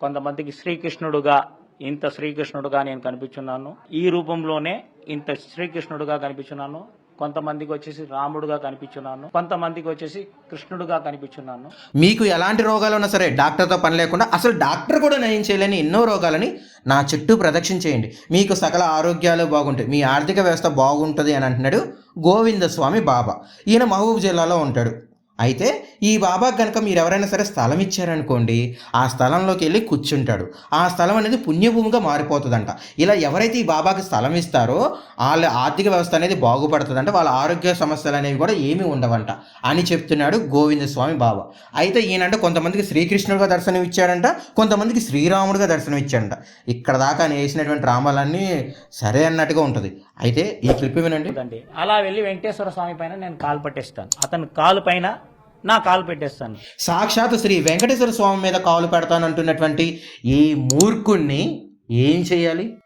కొంతమందికి శ్రీకృష్ణుడుగా ఇంత శ్రీకృష్ణుడుగా నేను కనిపించున్నాను. ఈ రూపంలోనే ఇంత శ్రీకృష్ణుడుగా కనిపించున్నాను. కొంతమందికి వచ్చేసి రాముడుగా కనిపించున్నాను. కొంతమందికి వచ్చేసి కృష్ణుడుగా కనిపించున్నాను. మీకు ఎలాంటి రోగాలు ఉన్నా సరే డాక్టర్తో పని లేకుండా అసలు డాక్టర్ కూడా నయం చేయలేని ఎన్నో రోగాలని నా చుట్టూ ప్రదక్షిణ చేయండి. మీకు సకల ఆరోగ్యాలు బాగుంటాయి. మీ ఆర్థిక వ్యవస్థ బాగుంటుంది అని అంటున్నాడు గోవిందస్వామి బాబా. ఈయన మహబూబ్ జిల్లాలో ఉంటాడు. అయితే ఈ బాబా కనుక మీరు ఎవరైనా సరే స్థలం ఇచ్చారనుకోండి ఆ స్థలంలోకి వెళ్ళి కూర్చుంటాడు. ఆ స్థలం అనేది పుణ్యభూమిగా మారిపోతుందంట. ఇలా ఎవరైతే ఈ బాబాకి స్థలం ఇస్తారో వాళ్ళ ఆర్థిక వ్యవస్థ అనేది బాగుపడుతుందంట వాళ్ళ ఆరోగ్య సమస్యలు అనేవి కూడా ఏమీ ఉండవంట అని చెప్తున్నాడు గోవింద స్వామి బాబా. అయితే ఈయనంటే కొంతమందికి శ్రీకృష్ణుడిగా దర్శనం ఇచ్చాడంట కొంతమందికి శ్రీరాముడిగా దర్శనం ఇచ్చాడంట. ఇక్కడ దాకా ఆయన వేసినటువంటి రామాలన్నీ సరే అన్నట్టుగా ఉంటుంది. అయితే ఈ క్లిప్ వినండి. అలా వెళ్ళి వెంకటేశ్వర స్వామి పైన నేను కాలు పట్టేస్తాను. అతను కాలు పైన నా కాలు పెట్టేస్తాను. సాక్షాత్ శ్రీ వెంకటేశ్వర స్వామి మీద కాలు పెడతానంటున్నటువంటి ఈ మూర్ఖుణ్ణి ఏం చేయాలి?